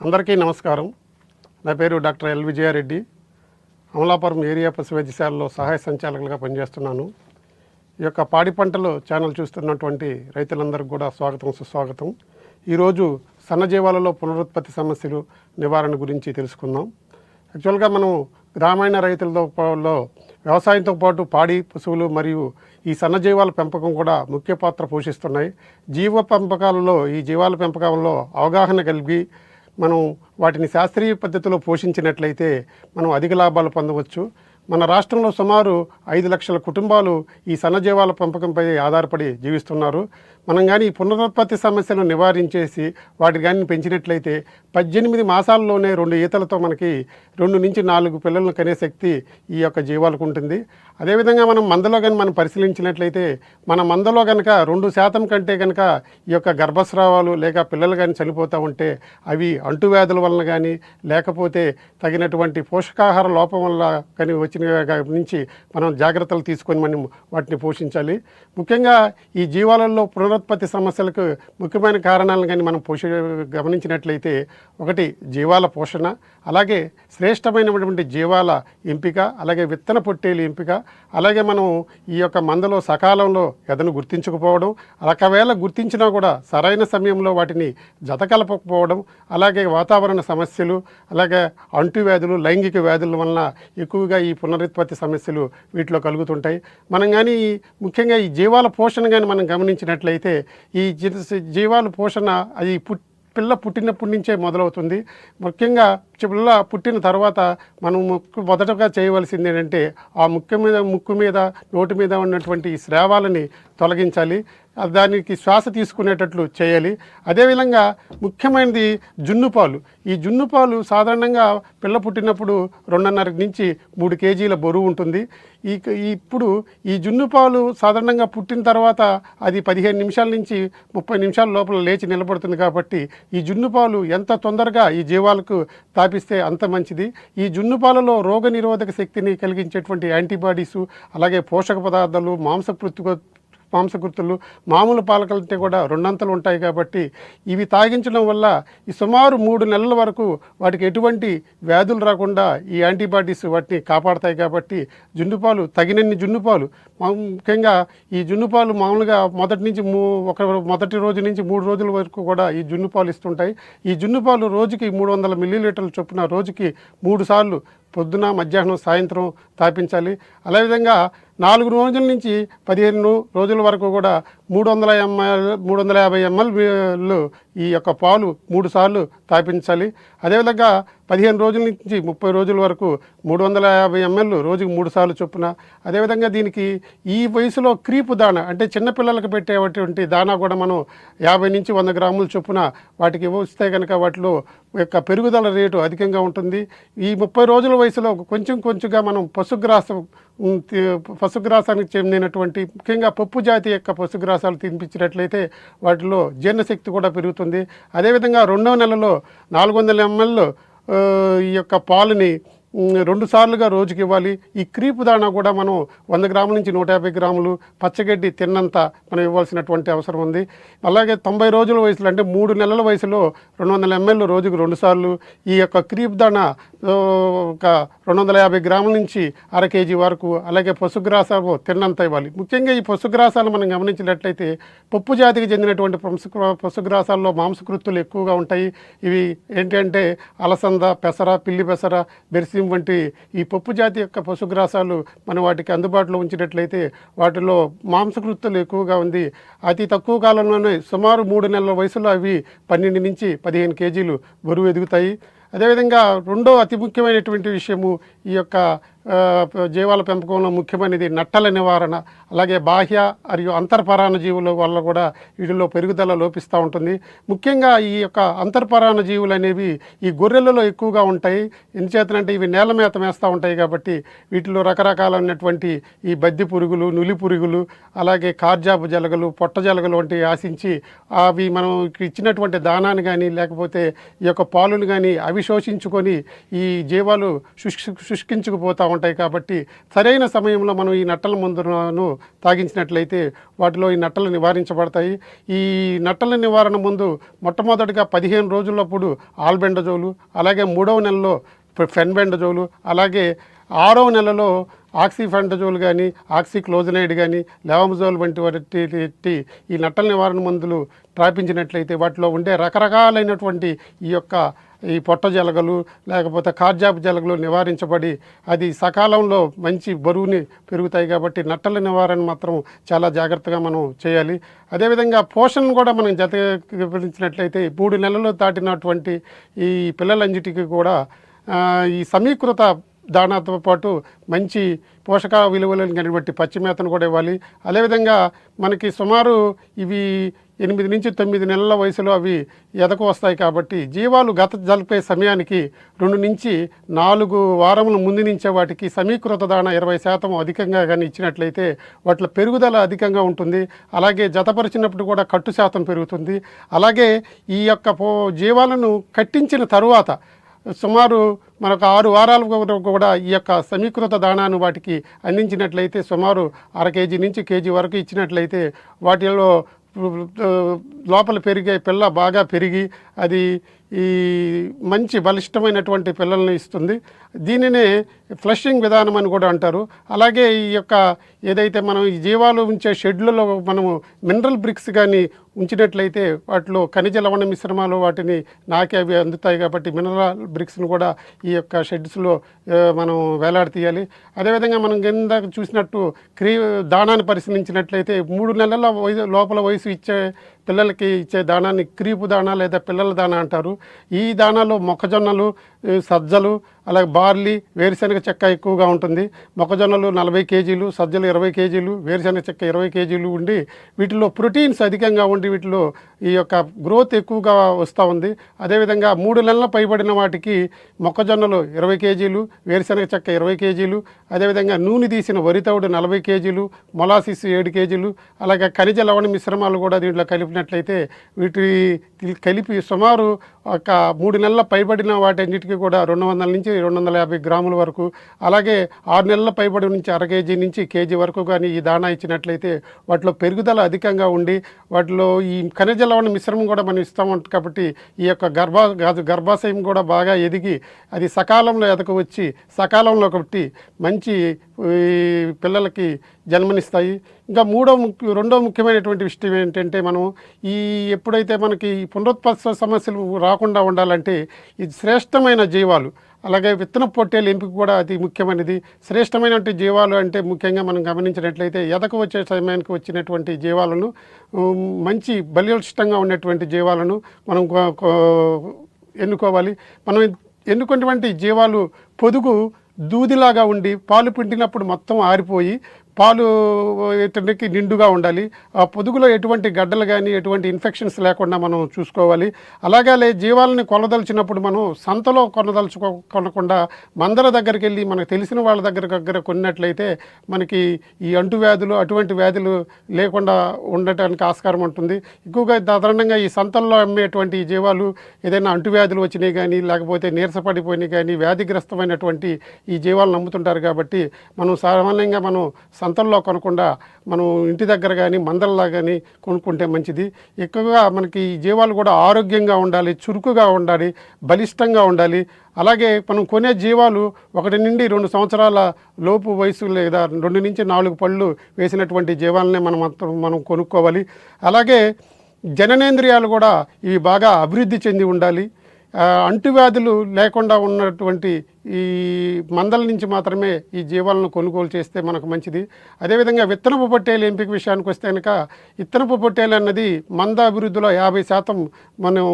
అందరికీ నమస్కారం. నా పేరు doctor L Vijaya Reddy Amalapuram area పశు వైద్యశాలలో సహాయ సంచాలకులుగా పనిచేస్తున్నాను. ఈ యొక్క పాడి పంటలు ఛానల్ చూస్తున్నటువంటి రైతులందరికీ కూడా స్వాగతం సుస్వాగతం. ఈరోజు సన్నజీవాలలో పునరుత్పత్తి సమస్యలు నివారణ గురించి తెలుసుకుందాం. యాక్చువల్గా మనం గ్రామీణ రైతులతో వ్యవసాయంతో పాటు పాడి పశువులు మరియు ఈ సన్నజీవాల పెంపకం కూడా ముఖ్య పాత్ర పోషిస్తున్నాయి. జీవ పెంపకాలలో ఈ జీవాల పెంపకంలో అవగాహన కలిగి మనం వాటిని శాస్త్రీయ పద్ధతిలో పోషించినట్లయితే మనం అధిక లాభాలు పొందవచ్చు. మన రాష్ట్రంలో సుమారు ఐదు లక్షల కుటుంబాలు ఈ సన్నజీవాల పెంపకంపై ఆధారపడి జీవిస్తున్నారు. మనం కానీ ఈ పునరుత్పత్తి సమస్యను నివారించేసి వాటి కానీ పెంచినట్లయితే పద్దెనిమిది మాసాల్లోనే రెండు ఈతలతో మనకి రెండు నుంచి నాలుగు పిల్లలను కనే శక్తి ఈ యొక్క జీవాలకు ఉంటుంది. అదేవిధంగా మనం మందలో కానీ మనం పరిశీలించినట్లయితే మన మందలో కనుక రెండు శాతం కంటే కనుక ఈ యొక్క గర్భస్రావాలు లేక పిల్లలు కానీ చనిపోతూ ఉంటే అవి అంటువ్యాధుల వలన కానీ లేకపోతే తగినటువంటి పోషకాహార లోపం వల్ల కానీ వచ్చిన నుంచి మనం జాగ్రత్తలు తీసుకొని మనం వాటిని పోషించాలి. ముఖ్యంగా ఈ జీవాలలో పునరుత్పత్తి సమస్యలకు ముఖ్యమైన కారణాలను కానీ మనం పోష గమనించినట్లయితే ఒకటి జీవాల పోషణ అలాగే శ్రేష్టమైనటువంటి జీవాల ఎంపిక అలాగే విత్తన పొట్టేలు ఎంపిక అలాగే మనం ఈ యొక్క మందలో సకాలంలో ఎదను గుర్తించకపోవడం ఒకవేళ గుర్తించినా కూడా సరైన సమయంలో వాటిని జత కలపకపోవడం అలాగే వాతావరణ సమస్యలు అలాగే అంటువ్యాధులు లైంగిక వ్యాధుల వలన ఎక్కువగా ఈ పునరుత్పత్తి సమస్యలు వీటిలో కలుగుతుంటాయి. మనం కానీ ముఖ్యంగా ఈ జీవాల పోషణ కానీ మనం గమనించినట్లయితే ఈ జీ- జీవాల పోషణ అది పుట్టి పిల్ల పుట్టినప్పటి నుంచే మొదలవుతుంది. ముఖ్యంగా పిల్ల పుట్టిన తర్వాత మనం ముక్కు మొదటగా చేయవలసింది ఏంటంటే ఆ ముక్కు మీద ముక్కు మీద నోటి మీద ఉన్నటువంటి ఈ స్రావాలని తొలగించాలి. దానికి శ్వాస తీసుకునేటట్లు చేయాలి. అదేవిధంగా ముఖ్యమైనది జున్నుపాలు ఈ జున్ను పాలు సాధారణంగా పిల్ల పుట్టినప్పుడు రెండున్నర నుంచి మూడు కేజీల బరువు ఉంటుంది. ఈ ఇప్పుడు ఈ జున్నుపాలు సాధారణంగా పుట్టిన తర్వాత అది పదిహేను నిమిషాల నుంచి ముప్పై నిమిషాల లోపల లేచి నిలబడుతుంది కాబట్టి ఈ జున్నుపాలు ఎంత తొందరగా ఈ జీవాలకు తాపిస్తే అంత మంచిది. ఈ జున్నుపాలలో రోగనిరోధక రోగ నిరోధక శక్తిని కలిగించేటువంటి యాంటీబాడీసు అలాగే పోషక పదార్థాలు మాంసకృతి మాంసకృతులు మామూలు పాలకలంటే కూడా రెండంతలు ఉంటాయి కాబట్టి ఇవి తాగించడం వల్ల ఈ సుమారు మూడు నెలల వరకు వాటికి ఎటువంటి వ్యాధులు రాకుండా ఈ యాంటీబాడీస్ వాటిని కాపాడతాయి కాబట్టి జున్నుపాలు తగినన్ని జున్నుపాలు ముఖ్యంగా ఈ జున్నుపాలు మామూలుగా మొదటి నుంచి మూ ఒక మొదటి రోజు నుంచి మూడు రోజుల వరకు కూడా ఈ జున్నుపాలు ఇస్తుంటాయి. ఈ జున్నుపాలు రోజుకి మూడు వందల మిల్లీలీటర్ల చొప్పున రోజుకి మూడు సార్లు పొద్దున మధ్యాహ్నం సాయంత్రం తాపించాలి. అదేవిధంగా నాలుగు రోజుల నుంచి పదిహేను రోజుల వరకు కూడా మూడు వందల ఎంఎల్ మూడు వందల యాభై ఎంఎల్ ఈ యొక్క పాలు మూడు సార్లు తాపించాలి. అదేవిధంగా పదిహేను రోజుల నుంచి ముప్పై రోజుల వరకు మూడు వందల యాభై ఎంఎల్ రోజుకు మూడు సార్లు చొప్పున. అదేవిధంగా దీనికి ఈ వయసులో క్రీపు దాణ అంటే చిన్నపిల్లలకు పెట్టేటువంటి దానా కూడా మనం యాభై నుంచి వంద గ్రాముల చొప్పున వాటికి ఇవ్వస్తే కనుక వాటిలో యొక్క పెరుగుదల రేటు అధికంగా ఉంటుంది. ఈ ముప్పై రోజుల వయసులో కొంచెం కొంచెంగా మనం పశుగ్రాసం పశుగ్రాసానికి చెందినటువంటి ముఖ్యంగా పప్పు జాతి యొక్క పశుగ్రాసాలు తినిపించినట్లయితే వాటిలో జీర్ణశక్తి కూడా పెరుగుతుంది. అదేవిధంగా రెండవ నెలలో నాలుగు వందల ఎంఎల్ ఈ యొక్క పాలని రెండు సార్లుగా రోజుకి ఇవ్వాలి. ఈ క్రీపు దాణా కూడా మనం వంద గ్రాముల నుంచి నూట యాభై గ్రాములు పచ్చగడ్డి తిన్నంత మనం ఇవ్వాల్సినటువంటి అవసరం ఉంది. అలాగే తొంభై రోజుల వయసులో అంటే మూడు నెలల వయసులో రెండు వందల ఎంఎల్ రోజుకు రెండు సార్లు ఈ యొక్క క్రీప్ దాణా ఒక రెండు వందల యాభై గ్రాముల నుంచి అర కేజీ వరకు అలాగే పశుగ్రాసాలు తిన్నంత ఇవ్వాలి. ముఖ్యంగా ఈ పశుగ్రాసాలు మనం గమనించినట్లయితే పప్పు జాతికి చెందినటువంటి పశు పశుగ్రాసాల్లో మాంసకృత్తులు ఎక్కువగా ఉంటాయి. ఇవి ఏంటంటే అలసంద పెసర పిల్లి పెసర బెర్సిం వంటి ఈ పప్పు జాతి యొక్క పశుగ్రాసాలు మనం వాటికి అందుబాటులో ఉంచినట్లయితే వాటిలో మాంసకృత్తులు ఎక్కువగా ఉంది. అతి తక్కువ కాలంలోనే సుమారు మూడు నెలల వయసులో అవి పన్నెండు నుంచి పదిహేను కేజీలు బరువు ఎదుగుతాయి. అదేవిధంగా రెండో అతి ముఖ్యమైనటువంటి విషయము ఈ యొక్క జీవాల పెంపకంలో ముఖ్యమైనది నట్టల నివారణ అలాగే బాహ్య మరియు అంతర్పరాణ జీవుల వల్ల కూడా వీటిలో పెరుగుదల లోపిస్తూ ఉంటుంది. ముఖ్యంగా ఈ యొక్క అంతర్పరాణ జీవులు అనేవి ఈ గొర్రెలలో ఎక్కువగా ఉంటాయి. ఎందుచేతనంటే ఇవి నేల మేత మేస్తూ ఉంటాయి కాబట్టి వీటిలో రకరకాలైనటువంటి ఈ బద్ది పురుగులు నులి పురుగులు అలాగే కార్జాపు జలగలు పొట్ట జలగలు వంటివి ఆశించి అవి మనం ఇచ్చినటువంటి దానాన్ని కానీ లేకపోతే ఈ యొక్క పాలును కానీ అవి శోషించుకొని ఈ జీవాలు శుష్ శుష్కించుకుపోతూ ఉంటాయి కాబట్టి సరైన సమయంలో మనం ఈ నట్టల మందులను తాగించినట్లయితే వాటిలో ఈ నట్టలు నివారించబడతాయి. ఈ నట్టల నివారణ ముందు మొట్టమొదటిగా పదిహేను రోజులప్పుడు ఆల్బెండజోలు అలాగే మూడవ నెలలో ఫెన్బెండజోలు అలాగే ఆరవ నెలలో ఆక్సిఫెంటజోల్ కానీ ఆక్సిక్లోజనైడ్ కానీ లెవమజోల్ వంటి వాటి ఈ నట్టల నివారణ మందులు ట్రాపించినట్లయితే వాటిలో ఉండే రకరకాలైనటువంటి ఈ యొక్క ఈ పొట్ట జలగలు లేకపోతే కార్జాపు జలగలు నివారించబడి అది సకాలంలో మంచి బరువుని పెరుగుతాయి కాబట్టి నట్టల నివారణ మాత్రం చాలా జాగ్రత్తగా మనం చేయాలి. అదేవిధంగా పోషణ కూడా మనం జతపరిచినట్లయితే మూడు నెలలు దాటినటువంటి ఈ పిల్లలంజిటికి కూడా ఈ సమీకృత దానాతో పాటు మంచి పోషక విలువలను కనిపెట్టి పచ్చి మేతను కూడా ఇవ్వాలి. అదేవిధంగా మనకి సుమారు ఇవి ఎనిమిది నుంచి తొమ్మిది నెలల వయసులో అవి ఎదకు వస్తాయి కాబట్టి జీవాలు గత జరిపే సమయానికి రెండు నుంచి నాలుగు వారముల ముందు నుంచే వాటికి సమీకృత దాణ ఇరవై శాతం అధికంగా కానీ ఇచ్చినట్లయితే వాటిలో పెరుగుదల అధికంగా ఉంటుంది. అలాగే జతపరిచినప్పుడు కూడా కట్టు శాతం పెరుగుతుంది. అలాగే ఈ యొక్క పో జీవాలను కట్టించిన తరువాత సుమారు మనకు ఆరు వారాల కూడా ఈ యొక్క సమీకృత దాణాను వాటికి అందించినట్లయితే సుమారు అర కేజీ నుంచి కేజీ వరకు ఇచ్చినట్లయితే వాటిలో లోపల పెరిగే పిల్ల బాగా పెరిగి అది ఈ మంచి బలిష్టమైనటువంటి పిల్లల్ని ఇస్తుంది. దీనినే ఫ్లషింగ్ విధానం అని కూడా అంటారు. అలాగే ఈ యొక్క ఏదైతే మనం ఈ జీవాలు ఉంచే షెడ్లలో మనము మినరల్ బ్రిక్స్ కానీ ఉంచినట్లయితే వాటిలో ఖనిజ లవణ మిశ్రమాలు వాటిని నాకే అవి అందుతాయి కాబట్టి మినరల్ బ్రిక్స్ను కూడా ఈ యొక్క షెడ్స్లో మనం వేలాడతీయాలి. అదేవిధంగా మనం కింద చూసినట్టు క్రీ దానాన్ని పరిశీలించినట్లయితే మూడు నెలల వయసు లోపల వయసు ఇచ్చే పిల్లలకి ఇచ్చే దానాన్ని క్రీపు దానా లేదా పిల్లల దానా అంటారు. ఈ దానాలో మొక్కజొన్నలు సజ్జలు అలాగే బార్లీ వేరుశనగ చెక్క ఎక్కువగా ఉంటుంది. మొక్కజొన్నలు నలభై కేజీలు సజ్జలు ఇరవై కేజీలు వేరుశనగ చెక్క ఇరవై కేజీలు ఉండి వీటిలో ప్రోటీన్స్ అధికంగా ఉండి వీటిలో ఈ యొక్క గ్రోత్ ఎక్కువగా వస్తూ ఉంది. అదేవిధంగా మూడు నెలల పైబడిన వాటికి మొక్కజొన్నలు ఇరవై కేజీలు వేరుశనగ చెక్క ఇరవై కేజీలు అదేవిధంగా నూనె తీసిన వరితవుడు నలభై కేజీలు మొలాసిస్ ఏడు కేజీలు అలాగే ఖనిజ లవణ మిశ్రమాలు కూడా దీంట్లో కలిపినట్లయితే వీటి కలిపి సుమారు ఒక మూడు నెలల పైబడిన వాటన్నిటికీ కూడా రెండు వందల నుంచి రెండు వందల యాభై గ్రాముల వరకు అలాగే ఆరు నెలల పైబడి నుంచి అర కేజీ నుంచి కేజీ వరకు కానీ ఈ దాణా ఇచ్చినట్లయితే వాటిలో పెరుగుదల అధికంగా ఉండి వాటిలో ఈ ఖనిజ లవణ మిశ్రమం కూడా మనం ఇస్తాం కాబట్టి ఈ యొక్క గర్భ గర్భాశయం కూడా బాగా ఎదిగి అది సకాలంలో ఎదకు వచ్చి సకాలంలో ఒకటి మంచి పిల్లలకి జన్మనిస్తాయి. ఇంకా మూడో ముఖ్య రెండో ముఖ్యమైనటువంటి విషయం ఏంటంటే మనం ఈ ఎప్పుడైతే మనకి పునరుత్పత్తి సమస్యలు రాకుండా ఉండాలంటే ఇది శ్రేష్టమైన జీవాలు అలాగే విత్తన పొట్టేలు ఎంపిక కూడా అతి ముఖ్యమైనది. శ్రేష్టమైనటువంటి జీవాలు అంటే ముఖ్యంగా మనం గమనించినట్లయితే ఎదకు వచ్చే సమయానికి వచ్చినటువంటి జీవాలను మంచి బలిష్టంగా ఉన్నటువంటి జీవాలను మనం ఎన్నుకోవాలి. మనం ఎన్నుకున్నటువంటి జీవాలు పొదుగు దూదిలాగా ఉండి పాలు పిండినప్పుడు మొత్తం ఆరిపోయి పాలు ఇతనికి నిండుగా ఉండాలి. ఆ పొదుగులో ఎటువంటి గడ్డలు కానీ ఎటువంటి ఇన్ఫెక్షన్స్ లేకుండా మనం చూసుకోవాలి. అలాగే జీవాలని కొనదలిచినప్పుడు మనం సంతలో కొనదలుచుకో కొనకుండా మందల దగ్గరికి వెళ్ళి మనకు తెలిసిన వాళ్ళ దగ్గర దగ్గర కొన్నట్లయితే మనకి ఈ అంటువ్యాధులు అటువంటి వ్యాధులు లేకుండా ఉండటానికి ఆస్కారం ఉంటుంది. ఎక్కువగా సాధారణంగా ఈ సంతల్లో అమ్మేటువంటి జీవాలు ఏదైనా అంటువ్యాధులు వచ్చినాయి కానీ లేకపోతే నీరసపడిపోయినాయి కానీ వ్యాధిగ్రస్తమైనటువంటి ఈ జీవాలను నమ్ముతుంటారు కాబట్టి మనం సామాన్యంగా మనం సంతల్లో కొనకుండా మనం ఇంటి దగ్గర కానీ మందల్లో కానీ కొనుక్కుంటే మంచిది. ఎక్కువగా మనకి ఈ జీవాలు కూడా ఆరోగ్యంగా ఉండాలి చురుకుగా ఉండాలి బలిష్టంగా ఉండాలి. అలాగే మనం కొనే జీవాలు ఒకటి నుండి రెండు సంవత్సరాల లోపు వయసు లేదా రెండు నుంచి నాలుగు పళ్ళు వేసినటువంటి జీవాలనే మనం మనం కొనుక్కోవాలి. అలాగే జననేంద్రియాలు కూడా ఇవి బాగా అభివృద్ధి చెంది ఉండాలి. అంటువ్యాధులు లేకుండా ఉన్నటువంటి ఈ మందల నుంచి మాత్రమే ఈ జీవాలను కొనుగోలు చేస్తే మనకు మంచిది. అదేవిధంగా విత్తనపు పొట్టేలు ఎంపిక విషయానికి వస్తే కనుక విత్తనపు పొట్టేలు అన్నది మంద అభివృద్ధిలో యాభై శాతం మనం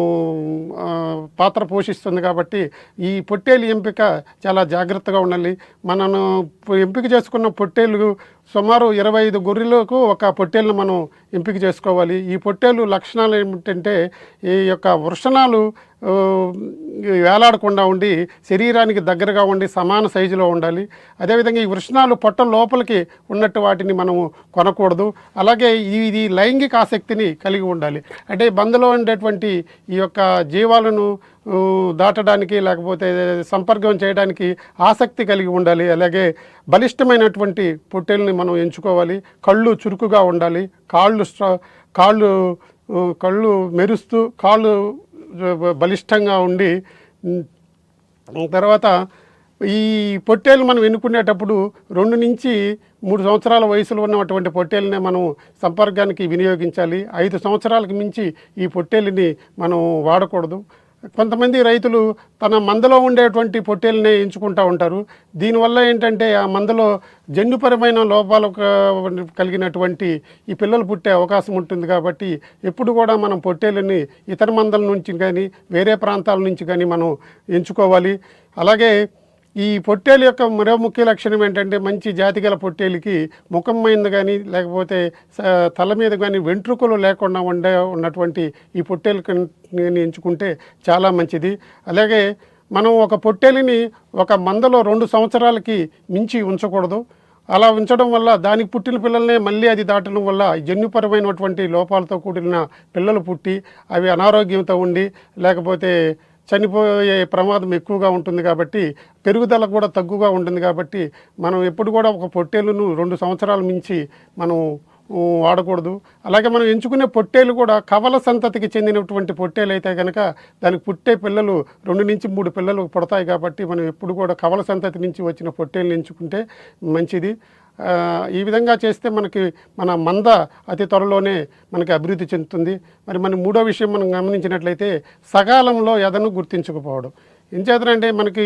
పాత్ర పోషిస్తుంది కాబట్టి ఈ పొట్టేలు ఎంపిక చాలా జాగ్రత్తగా ఉండాలి. మనను ఎంపిక చేసుకున్న పొట్టేలు సుమారు ఇరవై ఐదు గొర్రెలకు ఒక పొట్టేలను మనం ఎంపిక చేసుకోవాలి. ఈ పొట్టేలు లక్షణాలు ఏమిటంటే ఈ యొక్క వృషణాలు వేలాడకుండా ఉండి శరీరానికి దగ్గరగా ఉండి సమాన సైజులో ఉండాలి. అదేవిధంగా ఈ వృషణాలు పొట్ట లోపలికి ఉన్నట్టు వాటిని మనము కొనకూడదు. అలాగే ఈ- ఇది లైంగిక ఆసక్తిని కలిగి ఉండాలి. అంటే బందులో ఉండేటువంటి ఈ యొక్క జీవాలను దాటడానికి లేకపోతే సంపర్కం చేయడానికి ఆసక్తి కలిగి ఉండాలి. అలాగే బలిష్టమైనటువంటి పొట్టేల్ని మనం ఎంచుకోవాలి. కళ్ళు చురుకుగా ఉండాలి. కాళ్ళు స్ట్రా- కాళ్ళు కళ్ళు మెరుస్తూ కాళ్ళు బలిష్టంగా ఉండి తర్వాత ఈ పొట్టేలు మనం ఎన్నుకునేటప్పుడు రెండు నుంచి మూడు సంవత్సరాల వయసులో ఉన్నటువంటి పొట్టేలునే మనం సంపర్కానికి వినియోగించాలి. ఐదు సంవత్సరాలకు మించి ఈ పొట్టేలుని మనం వాడకూడదు. కొంతమంది రైతులు తన మందలో ఉండేటువంటి పొట్టేలునే ఎంచుకుంటూ ఉంటారు. దీనివల్ల ఏంటంటే ఆ మందలో జన్యుపరమైన లోపాలు కలిగినటువంటి ఈ పిల్లలు పుట్టే అవకాశం ఉంటుంది కాబట్టి ఎప్పుడు కూడా మనం పొట్టేలని ఇతర మందల నుంచి కానీ వేరే ప్రాంతాల నుంచి కానీ మనం ఎంచుకోవాలి. అలాగే ఈ పొట్టేలు యొక్క మరో ముఖ్య లక్షణం ఏంటంటే మంచి జాతి గల పొట్టేలుకి ముఖం మీద కానీ లేకపోతే తల మీద కానీ వెంట్రుకలు లేకుండా ఉండే ఉన్నటువంటి ఈ పొట్టేలు ఎంచుకుంటే చాలా మంచిది. అలాగే మనం ఒక పొట్టేలిని ఒక మందలో రెండు సంవత్సరాలకి మించి ఉంచకూడదు. అలా ఉంచడం వల్ల దానికి పుట్టిన పిల్లల్నే మళ్ళీ అది దాటడం వల్ల జన్యుపరమైనటువంటి లోపాలతో కూడిన పిల్లలు పుట్టి అవి అనారోగ్యంతో ఉండి లేకపోతే చనిపోయే ప్రమాదం ఎక్కువగా ఉంటుంది కాబట్టి పెరుగుదల కూడా తక్కువగా ఉంటుంది కాబట్టి మనం ఎప్పుడు కూడా ఒక పొట్టేలును రెండు సంవత్సరాల మించి మనం వాడకూడదు. అలాగే మనం ఎంచుకునే పొట్టేలు కూడా కవల సంతతికి చెందినటువంటి పొట్టేలు అయితే కనుక దానికి పుట్టే పిల్లలు రెండు నుంచి మూడు పిల్లలు పుడతాయి కాబట్టి మనం ఎప్పుడు కూడా కవల సంతతి నుంచి వచ్చిన పొట్టేలు ఎంచుకుంటే మంచిది. ఈ విధంగా చేస్తే మనకి మన మంద అతి త్వరలోనే మనకి అభివృద్ధి చెందుతుంది. మరి మన మూడో విషయం మనం గమనించినట్లయితే సకాలంలో ఎదను గుర్తించకపోవడం. ఎంచేతనంటే మనకి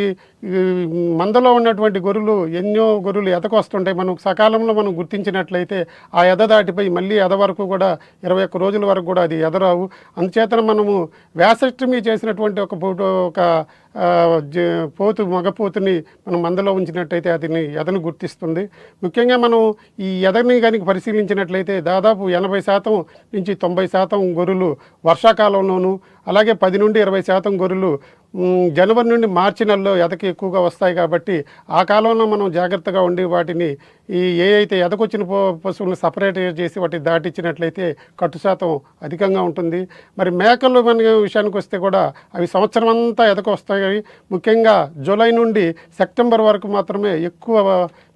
మందలో ఉన్నటువంటి గొర్రెలు ఎన్నో గొర్రెలు ఎదకొస్తుంటాయి మనం సకాలంలో మనం గుర్తించినట్లయితే ఆ ఎద దాటిపోయి మళ్ళీ ఎద వరకు కూడా ఇరవై ఒక్క రోజుల వరకు కూడా అది ఎదరావు. అందుచేతన మనము వ్యాసష్టమి చేసినటువంటి ఒక పోటు ఒక జ- పోతు మగపోతుని మనం మందలో ఉంచినట్టయితే అతని ఎదను గుర్తిస్తుంది. ముఖ్యంగా మనం ఈ ఎదని కనుక పరిశీలించినట్లయితే దాదాపు ఎనభై శాతం నుంచి తొంభై శాతం గొర్రెలు వర్షాకాలంలోనూ అలాగే పది నుండి ఇరవై శాతం గొర్రెలు జనవరి నుండి మార్చి నెలలో ఎదకి ఎక్కువగా వస్తాయి కాబట్టి ఆ కాలంలో మనం జాగ్రత్తగా ఉండి వాటిని ఈ ఏ అయితే ఎదకొచ్చిన పశువులను సపరేట్ చేసి వాటిని దాటిచ్చినట్లయితే కట్టు శాతం అధికంగా ఉంటుంది. మరి మేకలు మన విషయానికి వస్తే కూడా అవి సంవత్సరం అంతా ఎదకొస్తాయి ముఖ్యంగా జూలై నుండి సెప్టెంబర్ వరకు మాత్రమే ఎక్కువ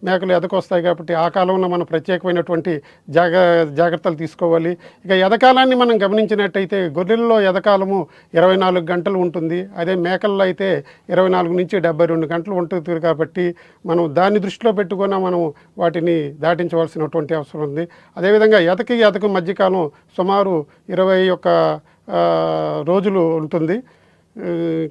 మేకలు ఎదకొస్తాయి కాబట్టి ఆ కాలంలో మనం ప్రత్యేకమైనటువంటి జాగ జాగ్రత్తలు తీసుకోవాలి. ఇక ఎదకాలాన్ని మనం గమనించినట్టయితే గొర్రెల్లో ఎదకాలము ఇరవై నాలుగు గంటలు ఉంటుంది. అదే మేకల్లో అయితే ఇరవై నాలుగు నుంచి డెబ్బై రెండు గంటలు ఉంటుంది కాబట్టి మనం దాన్ని దృష్టిలో పెట్టుకున్న మనం వాటిని దాటించవలసినటువంటి అవసరం ఉంది. అదేవిధంగా ఎదకి ఎదకు మధ్యకాలం సుమారు ఇరవై ఒక్క రోజులు ఉంటుంది.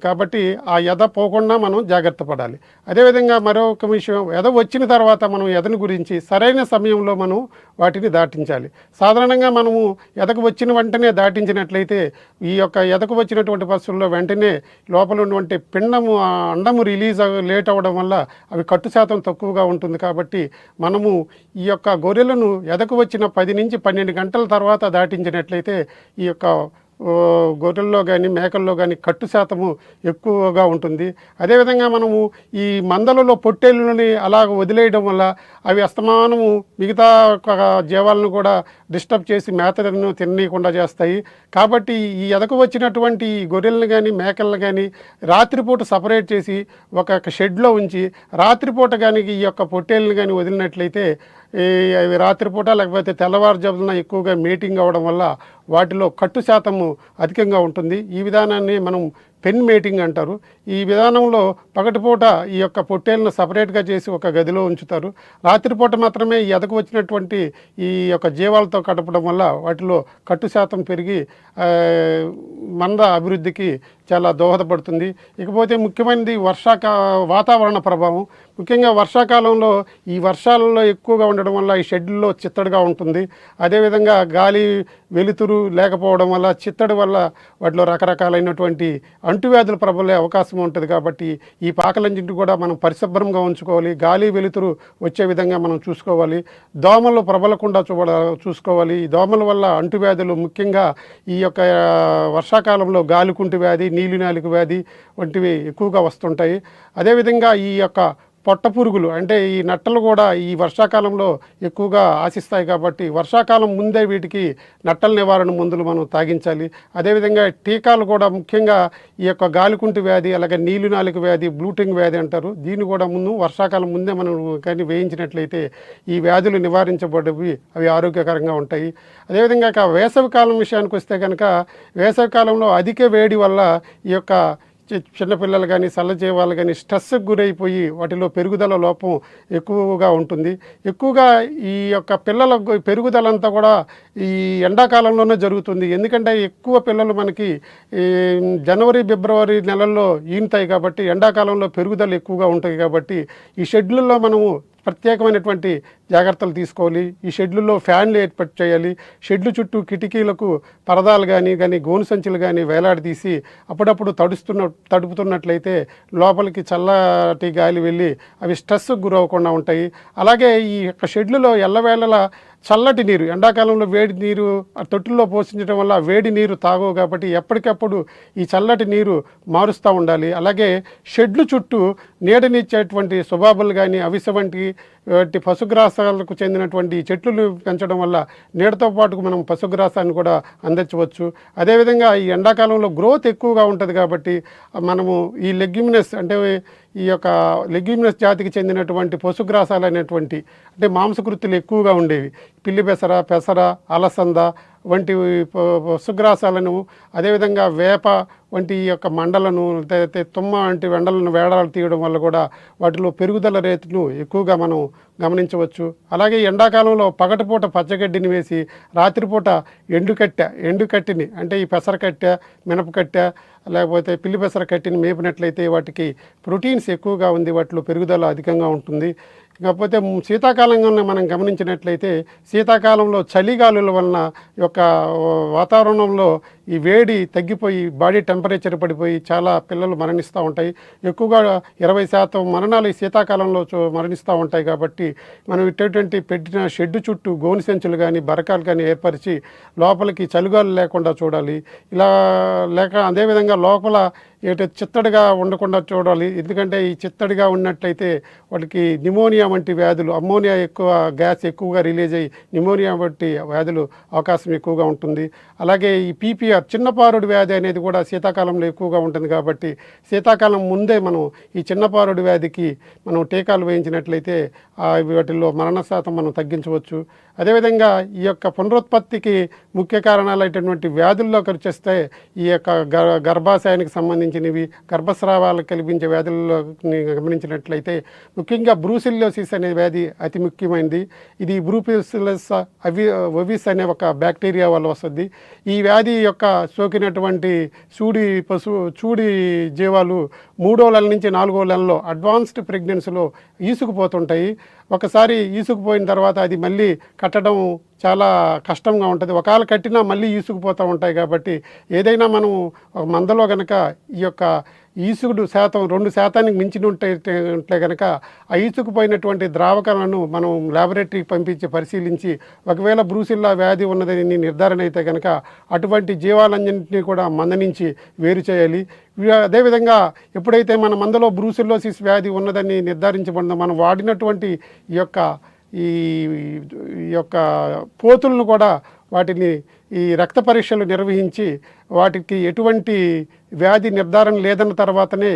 కాబట్టి ఆ ఎద పోకుండా మనం జాగ్రత్త పడాలి. అదేవిధంగా మరొక విషయం ఎద వచ్చిన తర్వాత మనం ఎదను గురించి సరైన సమయంలో మనం వాటిని దాటించాలి. సాధారణంగా మనము ఎదకు వచ్చిన వెంటనే దాటించినట్లయితే ఈ యొక్క ఎదకు వచ్చినటువంటి పశువుల్లో వెంటనే లోపల ఉన్నటువంటి పిండము అండము రిలీజ్ లేట్ అవ్వడం వల్ల అవి కట్టు శాతం తక్కువగా ఉంటుంది. కాబట్టి మనము ఈ యొక్క గొర్రెలను ఎదకు వచ్చిన పది నుంచి పన్నెండు గంటల తర్వాత దాటించినట్లయితే ఈ యొక్క గొర్రెల్లో కానీ మేకల్లో కానీ కట్టు శాతము ఎక్కువగా ఉంటుంది. అదేవిధంగా మనము ఈ మందలలో పొట్టేళ్ళని అలాగ వదిలేయడం వల్ల అవి అస్తమానము మిగతా ఒక జీవాలను కూడా డిస్టర్బ్ చేసి మేతను తిననీయకుండా చేస్తాయి. కాబట్టి ఈ ఎదకు వచ్చినటువంటి గొర్రెలను కానీ మేకలను కానీ రాత్రిపూట సపరేట్ చేసి ఒక షెడ్లో ఉంచి రాత్రిపూట కానీ ఈ యొక్క పొట్టేళ్ళని కానీ వదిలినట్లయితే అవి రాత్రిపూట లేకపోతే తెల్లవారుజామున ఎక్కువగా మీటింగ్ అవ్వడం వల్ల వాటిలో కట్టు శాతము అధికంగా ఉంటుంది. ఈ విధానాన్ని మనం పెన్ మేటింగ్ అంటారు. ఈ విధానంలో పగటిపూట ఈ యొక్క పొట్టేలను సపరేట్గా చేసి ఒక గదిలో ఉంచుతారు. రాత్రిపూట మాత్రమే ఈ ఎదకు వచ్చినటువంటి ఈ యొక్క జీవాలతో కడపడం వల్ల వాటిలో కట్టు శాతం పెరిగి మంద అభివృద్ధికి చాలా దోహదపడుతుంది. ఇకపోతే ముఖ్యమైనది వర్షాక వాతావరణ ప్రభావం. ముఖ్యంగా వర్షాకాలంలో ఈ వర్షాలలో ఎక్కువగా ఉండడం వల్ల ఈ షెడ్లో చిత్తడిగా ఉంటుంది. అదేవిధంగా గాలి వెలుతురు లేకపోవడం వల్ల చిత్తడి వల్ల వాటిలో రకరకాలైనటువంటి అంటువ్యాధులు ప్రబలే అవకాశం ఉంటుంది కాబట్టి ఈ పాకలన్నింటిని కూడా మనం పరిశుభ్రంగా ఉంచుకోవాలి. గాలి వెలుతురు వచ్చే విధంగా మనం చూసుకోవాలి. దోమలు ప్రబలకుండా చూడ చూసుకోవాలి. ఈ దోమల వల్ల అంటువ్యాధులు ముఖ్యంగా ఈ యొక్క వర్షాకాలంలో గాలికుంటు వ్యాధి నీలినాలిక వ్యాధి వంటివి ఎక్కువగా వస్తుంటాయి. అదేవిధంగా ఈ యొక్క పొట్ట పురుగులు అంటే ఈ నట్టలు కూడా ఈ వర్షాకాలంలో ఎక్కువగా ఆశిస్తాయి కాబట్టి వర్షాకాలం ముందే వీటికి నట్టల నివారణ మందులు మనం తాగించాలి. అదేవిధంగా టీకాలు కూడా ముఖ్యంగా ఈ యొక్క గాలికుంటి వ్యాధి అలాగే నీలి నాలుక వ్యాధి బ్లూటింగ్ వ్యాధి అంటారు. దీన్ని కూడా ముందు వర్షాకాలం ముందే మనం కానీ వేయించినట్లయితే ఈ వ్యాధులు నివారించబడవి అవి ఆరోగ్యకరంగా ఉంటాయి. అదేవిధంగా వేసవికాలం వేసవి కాలం విషయానికి వస్తే కనుక వేసవి కాలంలో అధిక వేడి వల్ల ఈ యొక్క చిన్నపిల్లలు కానీ సల్లజీవాలు కానీ స్ట్రెస్కి గురైపోయి వాటిలో పెరుగుదల లోపం ఎక్కువగా ఉంటుంది. ఎక్కువగా ఈ యొక్క పిల్లల పెరుగుదలంతా పెరుగుదల అంతా కూడా ఈ ఎండాకాలంలోనే జరుగుతుంది. ఎందుకంటే ఎక్కువ పిల్లలు మనకి జనవరి ఫిబ్రవరి నెలల్లో ఈనుతాయి కాబట్టి ఎండాకాలంలో పెరుగుదల ఎక్కువగా ఉంటాయి కాబట్టి ఈ షెడ్యూల్లో మనము ప్రత్యేకమైనటువంటి జాగ్రత్తలు తీసుకోవాలి. ఈ షెడ్లలో ఫ్యాన్లు ఏర్పాటు చేయాలి. షెడ్లు చుట్టూ కిటికీలకు పరదాలు కానీ కానీ గోను సంచులు కానీ వేలాడదీసి అప్పుడప్పుడు తడుస్తున్న తడుపుతున్నట్లయితే లోపలికి చల్లటి గాలి వెళ్ళి అవి స్ట్రెస్కు గురవ్వకుండా ఉంటాయి. అలాగే ఈ యొక్క షెడ్లలో ఎల్లవేళలా చల్లటి నీరు ఎండాకాలంలో వేడి నీరు ఆ తొట్టుల్లో పోషించడం వల్ల వేడి నీరు తాగవు కాబట్టి ఎప్పటికప్పుడు ఈ చల్లటి నీరు మారుస్తూ ఉండాలి. అలాగే షెడ్లు చుట్టూ నీడనిచ్చేటువంటి సుబాబులు కానీ అవిసె వంటి పశుగ్రాసాలకు చెందినటువంటి చెట్లు పెంచడం వల్ల నీడతో పాటు మనం పశుగ్రాసాన్ని కూడా అందించవచ్చు. అదేవిధంగా ఈ ఎండాకాలంలో గ్రోత్ ఎక్కువగా ఉంటుంది కాబట్టి మనము ఈ లెగ్యూమినస్ అంటే ఈ యొక్క లెగ్యూమినస్ జాతికి చెందినటువంటి పశుగ్రాసాలు అనేటువంటి అంటే మాంసకృతులు ఎక్కువగా ఉండేవి. పిల్లి పెసర పెసర అలసంద వంటి ప- అదేవిధంగా వేప వంటి ఈ యొక్క మండలను లేకపోతే తుమ్మ వంటి వెండలను వేడాలు తీయడం వల్ల కూడా వాటిలో పెరుగుదల రేటును ఎక్కువగా మనం గమనించవచ్చు. అలాగే ఎండాకాలంలో పగటిపూట పచ్చగడ్డిని వేసి రాత్రిపూట ఎండుకట్టె ఎండుకట్టిని అంటే ఈ పెసరకట్టె మినపకట్టె లేకపోతే పిల్లి పెసరకట్టిని మేపినట్లయితే వాటికి ప్రోటీన్స్ ఎక్కువగా ఉంది వాటిలో పెరుగుదల అధికంగా ఉంటుంది. కాకపోతే శీతాకాలంగా మనం గమనించినట్లయితే శీతాకాలంలో చలిగాలుల వలన యొక్క వాతావరణంలో ఈ వేడి తగ్గిపోయి బాడీ టెంపరేచర్ పడిపోయి చాలా పిల్లలు మరణిస్తూ ఉంటాయి. ఎక్కువగా ఇరవై శాతం మరణాలు ఈ శీతాకాలంలో చూ- మరణిస్తూ ఉంటాయి కాబట్టి మనం ఇటువంటి పెట్టిన షెడ్డు చుట్టూ గోను సంచులు కానీ బరకాలు కానీ ఏర్పరిచి లోపలికి చలిగాలు లేకుండా చూడాలి. ఇలా లేక అదేవిధంగా లోపల ఏటో చిత్తడిగా ఉండకుండా చూడాలి. ఎందుకంటే ఈ చిత్తడిగా ఉన్నట్లయితే వాటికి నిమోనియా వంటి వ్యాధులు అమ్మోనియా ఎక్కువ గ్యాస్ ఎక్కువగా రిలీజ్ అయ్యి నిమోనియా వంటి వ్యాధులు అవకాశం ఎక్కువగా ఉంటుంది. అలాగే ఈ పీపీఆర్ చిన్నపారుడు వ్యాధి అనేది కూడా శీతాకాలంలో ఎక్కువగా ఉంటుంది కాబట్టి శీతాకాలం ముందే మనం ఈ చిన్నపారుడు వ్యాధికి మనం టీకాలు వేయించినట్లయితే వాటిల్లో మరణ శాతం మనం తగ్గించవచ్చు. అదేవిధంగా ఈ యొక్క పునరుత్పత్తికి ముఖ్య కారణాలు అయినటువంటి వ్యాధుల్లోకి వచ్చేస్తే ఈ యొక్క గ- గర్భాశయానికి సంబంధించినవి గర్భస్రావాలకు కలిగించే వ్యాధుల్లో గమనించినట్లయితే ముఖ్యంగా బ్రూసిల్లోసిస్ అనే వ్యాధి అతి ముఖ్యమైనది. ఇది బ్రూపిసిలస్ అవి ఒవిస్ అనే ఒక బ్యాక్టీరియా వల్ల వస్తుంది. ఈ వ్యాధి యొక్క సోకినటువంటి చూడి పశు చూడి జీవాలు మూడో నెల నుంచి నాలుగో నెలలో అడ్వాన్స్డ్ ప్రెగ్నెన్సీలో ఈసుకుపోతుంటాయి. ఒకసారి ఈసుకుపోయిన తర్వాత అది మళ్ళీ కట్టడం చాలా కష్టంగా ఉంటుంది. ఒకవేళ కట్టినా మళ్ళీ ఈసుకుపోతూ ఉంటాయి కాబట్టి ఏదైనా మనం మందలో గనక ఈ యొక్క ఈసుకుడు శాతం రెండు శాతానికి మించి ఉంటే ఉంటే కనుక ఆ ఈసుకుపోయినటువంటి ద్రావకాలను మనం ల్యాబొరేటరీకి పంపించి పరిశీలించి ఒకవేళ బ్రూసిల్లా వ్యాధి ఉన్నదని నిర్ధారణ అయితే కనుక అటువంటి జీవాలన్నింటినీ కూడా మందనించి వేరు చేయాలి. అదేవిధంగా ఎప్పుడైతే మన మందలో బ్రూసిల్లోసిస్ వ్యాధి ఉన్నదని నిర్ధారించబడిందో మనం వాడినటువంటి ఈ యొక్క ఈ ఈ యొక్క పోతులను కూడా వాటిని ఈ రక్త పరీక్షలు నిర్వహించి వాటికి ఎటువంటి వ్యాధి నిర్ధారణ లేదన్న తర్వాతనే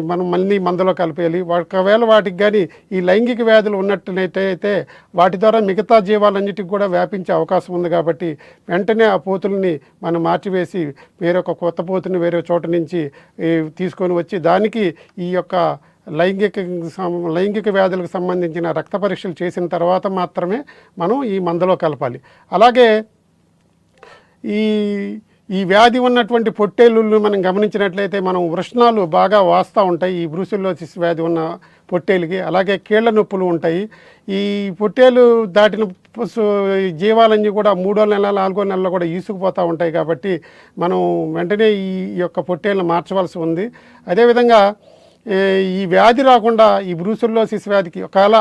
మనం మళ్ళీ మందులో కలిపేయాలి. ఒకవేళ వాటికి కానీ ఈ లైంగిక వ్యాధులు ఉన్నట్లయితే వాటి ద్వారా మిగతా జీవాలన్నిటికి కూడా వ్యాపించే అవకాశం ఉంది కాబట్టి వెంటనే ఆ పోతుల్ని మనం మార్చివేసి వేరొక కొత్త పోతుని వేరే చోట నుంచి తీసుకొని వచ్చి దానికి ఈ యొక్క లైంగిక సం- లైంగిక వ్యాధులకు సంబంధించిన రక్త పరీక్షలు చేసిన తర్వాత మాత్రమే మనం ఈ మందులో కలపాలి. అలాగే ఈ ఈ వ్యాధి ఉన్నటువంటి పొట్టేలుళ్ళు మనం గమనించినట్లయితే మనం వృష్ణాలు బాగా వాస్తూ ఉంటాయి. ఈ బ్రూసిల్లోసిస్ వ్యాధి ఉన్న పొట్టేలుకి అలాగే కీళ్ళ నొప్పులు ఉంటాయి. ఈ పొట్టేలు దాటిన జీవాలన్నీ కూడా మూడో నెల నాలుగో నెలలో కూడా ఈసుకుపోతూ ఉంటాయి కాబట్టి మనం వెంటనే ఈ యొక్క పొట్టేలను మార్చవలసి ఉంది. అదేవిధంగా ఈ వ్యాధి రాకుండా ఈ బ్రూసెల్లోసిస్ వ్యాధికి ఒకవేళ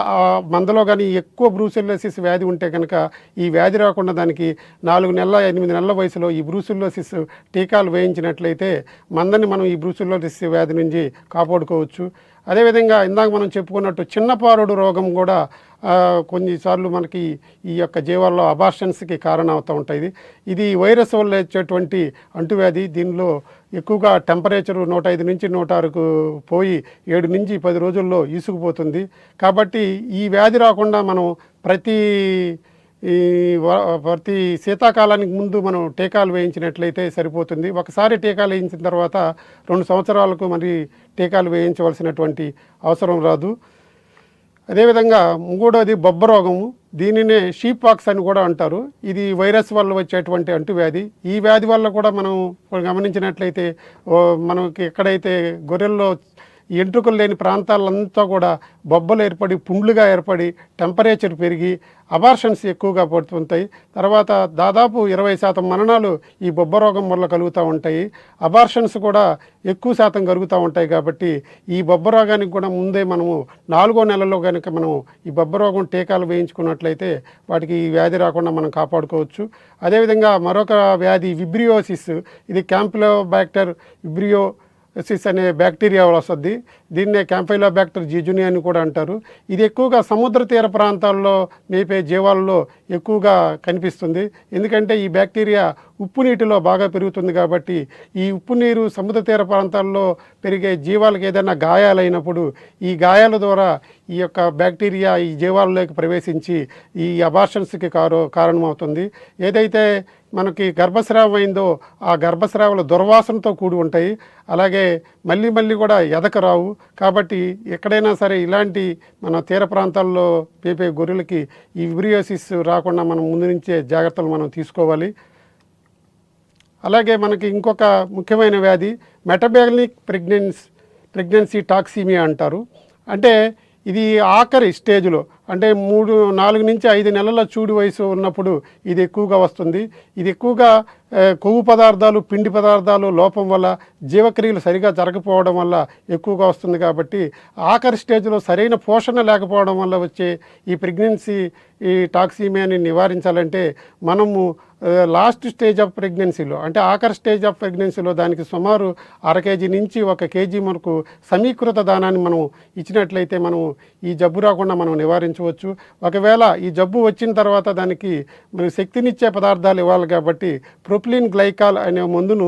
మందలో కానీ ఎక్కువ బ్రూసెల్లోసిస్ వ్యాధి ఉంటే కనుక ఈ వ్యాధి రాకుండా దానికి నాలుగు నెలల ఎనిమిది నెలల వయసులో ఈ బ్రూసెల్లోసిస్ టీకాలు వేయించినట్లయితే మందని మనం ఈ బ్రూసెల్లోసిస్ వ్యాధి నుంచి కాపాడుకోవచ్చు. అదేవిధంగా ఇందాక మనం చెప్పుకున్నట్టు చిన్నపారుడు రోగం కూడా కొన్నిసార్లు మనకి ఈ యొక్క జీవాల్లో అబార్షన్స్కి కారణం అవుతూ ఉంటుంది ఇది వైరస్ వల్ల వచ్చేటువంటి అంటువ్యాధి. దీనిలో ఎక్కువగా టెంపరేచర్ నూట ఐదు నుంచి నూట ఆరుకు పోయి ఏడు నుంచి పది రోజుల్లో ఈసుకుపోతుంది కాబట్టి ఈ వ్యాధి రాకుండా మనం ప్రతి ఈ ప్రతి శీతాకాలానికి ముందు మనం టీకాలు వేయించినట్లయితే సరిపోతుంది. ఒకసారి టీకాలు వేయించిన తర్వాత రెండు సంవత్సరాలకు మరి టీకాలు వేయించవలసినటువంటి అవసరం రాదు. అదేవిధంగా మూడోది బొబ్బ రోగము. దీనినే షీప్ పాక్స్ అని కూడా అంటారు. ఇది వైరస్ వల్ల వచ్చేటువంటి అంటువ్యాధి. ఈ వ్యాధి వల్ల కూడా మనం గమనించినట్లయితే మనకి ఎక్కడైతే గొర్రెల్లో ఎంట్రుకలు లేని ప్రాంతాలంతా కూడా బొబ్బలు ఏర్పడి పుండ్లుగా ఏర్పడి టెంపరేచర్ పెరిగి అబార్షన్స్ ఎక్కువగా పడుతుంటాయి. తర్వాత దాదాపు ఇరవై శాతం మరణాలు ఈ బొబ్బ రోగం వల్ల కలుగుతూ ఉంటాయి. అబార్షన్స్ కూడా ఎక్కువ శాతం కలుగుతూ ఉంటాయి కాబట్టి ఈ బొబ్బ రోగానికి కూడా ముందే మనము నాలుగో నెలలో కనుక మనం ఈ బొబ్బ రోగం టీకాలు వేయించుకున్నట్లయితే వాటికి ఈ వ్యాధి రాకుండా మనం కాపాడుకోవచ్చు. అదేవిధంగా మరొక వ్యాధి విబ్రియోసిస్ ఇది క్యాంప్లో బ్యాక్టర్ విబ్రియో సిస్ అనే బ్యాక్టీరియా వస్తుంది దీన్నే క్యాంఫైలో బ్యాక్టర్ జిజుని అని కూడా అంటారు. ఇది ఎక్కువగా సముద్ర తీర ప్రాంతాల్లో మేపే జీవాల్లో ఎక్కువగా కనిపిస్తుంది. ఎందుకంటే ఈ బ్యాక్టీరియా ఉప్పు నీటిలో బాగా పెరుగుతుంది కాబట్టి ఈ ఉప్పు నీరు సముద్ర తీర ప్రాంతాల్లో పెరిగే జీవాలకు ఏదైనా గాయాలైనప్పుడు ఈ గాయాల ద్వారా ఈ యొక్క బ్యాక్టీరియా ఈ జీవాల్లోకి ప్రవేశించి ఈ అబార్షన్స్కి కారు కారణమవుతుంది. ఏదైతే మనకి గర్భస్రావం అయిందో ఆ గర్భస్రావాలు దుర్వాసనతో కూడి ఉంటాయి. అలాగే మళ్ళీ మళ్ళీ కూడా ఎదక రావు. కాబట్టి ఎక్కడైనా సరే ఇలాంటి మన తీర ప్రాంతాల్లో పేపే గొర్రెలకి ఈ విబ్రియోసిస్ రాకుండా మనం ముందు నుంచే జాగ్రత్తలు మనం తీసుకోవాలి. అలాగే మనకి ఇంకొక ముఖ్యమైన వ్యాధి మెటబాలిక్ ప్రెగ్నెన్స్ ప్రెగ్నెన్సీ టాక్సీమియా అంటారు. అంటే ఇది ఆఖరి స్టేజ్లో అంటే మూడు నాలుగు నుంచి ఐదు నెలల చూడు వయసు ఉన్నప్పుడు ఇది ఎక్కువగా వస్తుంది. ఇది ఎక్కువగా కొవ్వు పదార్థాలు పిండి పదార్థాలు లోపం వల్ల జీవక్రియలు సరిగా జరగకపోవడం వల్ల ఎక్కువగా వస్తుంది కాబట్టి ఆఖరి స్టేజ్లో సరైన పోషణ లేకపోవడం వల్ల వచ్చే ఈ ప్రెగ్నెన్సీ ఈ టాక్సీమియాని నివారించాలంటే మనము లాస్ట్ స్టేజ్ ఆఫ్ ప్రెగ్నెన్సీలో అంటే ఆఖరి స్టేజ్ ఆఫ్ ప్రెగ్నెన్సీలో దానికి సుమారు అర కేజీ నుంచి ఒక కేజీ వరకు సమీకృత దానాన్ని మనం ఇచ్చినట్లయితే మనం ఈ జబ్బు రాకుండా మనం నివారించవచ్చు. ఒకవేళ ఈ జబ్బు వచ్చిన తర్వాత దానికి మనకి శక్తినిచ్చే పదార్థాలు ఇవ్వాలి కాబట్టి ప్రొప్లిన్ గ్లైకాల్ అనే మందును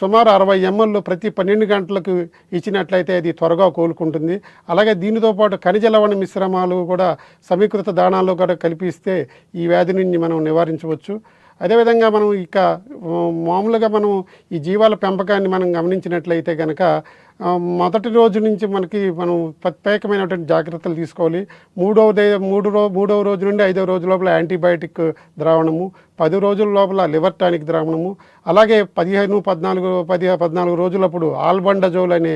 సుమారు అరవై ఎంఎల్ ప్రతి పన్నెండు గంటలకు ఇచ్చినట్లయితే అది త్వరగా కోలుకుంటుంది. అలాగే దీనితో పాటు ఖనిజ లవణ మిశ్రమాలు కూడా సమీకృత దానాల్లో కూడా కల్పిస్తే ఈ వ్యాధి నుండి మనం నివారించవచ్చు. అదేవిధంగా మనం ఇక మామూలుగా మనం ఈ జీవాల పెంపకాన్ని మనం గమనించినట్లయితే కనుక మొదటి రోజు నుంచి మనకి మనం ప్రత్యేకమైనటువంటి జాగ్రత్తలు తీసుకోవాలి. మూడవ దే మూడు రో మూడవ రోజు నుండి ఐదవ రోజు లోపల యాంటీబయాటిక్ ద్రావణము పది రోజుల లోపల లివర్ టానిక్ ద్రావణము అలాగే పదిహేను పద్నాలుగు పది పద్నాలుగు రోజులప్పుడు ఆల్బండజోల్ అనే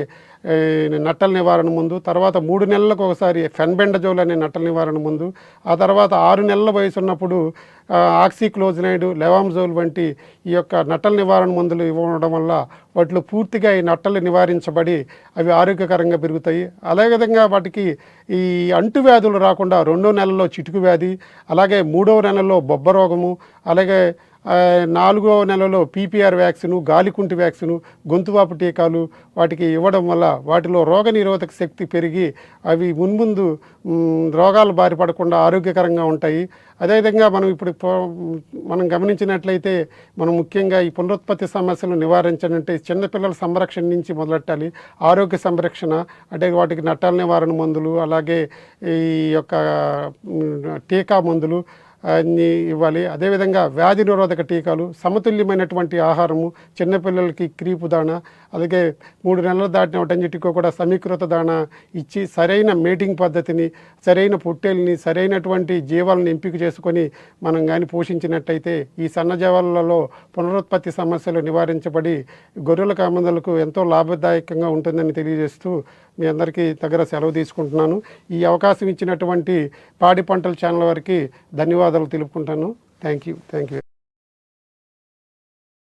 నట్టల నివారణ ముందు తర్వాత మూడు నెలలకు ఒకసారి ఫెన్బెండజోల్ అనే నట్టల నివారణ ముందు ఆ తర్వాత ఆరు నెలల వయసు ఉన్నప్పుడు ఆక్సిక్లోజినైడ్ లెవామ్జోల్ వంటి ఈ యొక్క నట్టల నివారణ మందులు ఇవ్వడం వల్ల వాటిలో పూర్తిగా ఈ నట్టలు నివారించబడి అవి ఆరోగ్యకరంగా పెరుగుతాయి. అదేవిధంగా వాటికి ఈ అంటువ్యాధులు రాకుండా రెండో నెలలో చిటుకు వ్యాధి అలాగే మూడవ నెలలో బొబ్బ రోగము అలాగే నాలుగో నెలలో పీపీఆర్ వ్యాక్సిను గాలికుంటి వ్యాక్సిను గొంతువాపు టీకాలు వాటికి ఇవ్వడం వల్ల వాటిలో రోగ నిరోధక శక్తి పెరిగి అవి మున్ముందు మ్, రోగాలు బారిపడకుండా ఆరోగ్యకరంగా ఉంటాయి. అదేవిధంగా మనం ఇప్పుడు మనం గమనించినట్లయితే మనం ముఖ్యంగా ఈ పునరుత్పత్తి సమస్యలు నివారించాలంటే చిన్నపిల్లల సంరక్షణ నుంచి మొదలెట్టాలి. ఆరోగ్య సంరక్షణ అంటే వాటికి నట్టాల నివారణ మందులు అలాగే ఈ యొక్క టీకా మందులు ఇవ్వాలి. అదేవిధంగా వ్యాధి నిరోధక టీకాలు సమతుల్యమైనటువంటి ఆహారము చిన్నపిల్లలకి క్రీపు దాణ అలాగే మూడు నెలలు దాటిన వాటన్నిటికీ కూడా సమీకృత దాణ ఇచ్చి సరైన మేటింగ్ పద్ధతిని సరైన పొట్టేల్ని సరైనటువంటి జీవాలను ఎంపిక చేసుకొని మనం కానీ పోషించినట్టయితే ఈ సన్నజీవాలలో పునరుత్పత్తి సమస్యలు నివారించబడి గొర్రెల కామందలకు ఎంతో లాభదాయకంగా ఉంటుందని తెలియజేస్తూ మీ అందరికీ దగ్గర సెలవు తీసుకుంటున్నాను. ఈ అవకాశం ఇచ్చినటువంటి పాడి పంటల ఛానల్ వారికి ధన్యవాదాలు తెలుపుకుంటాను. Thank you thank you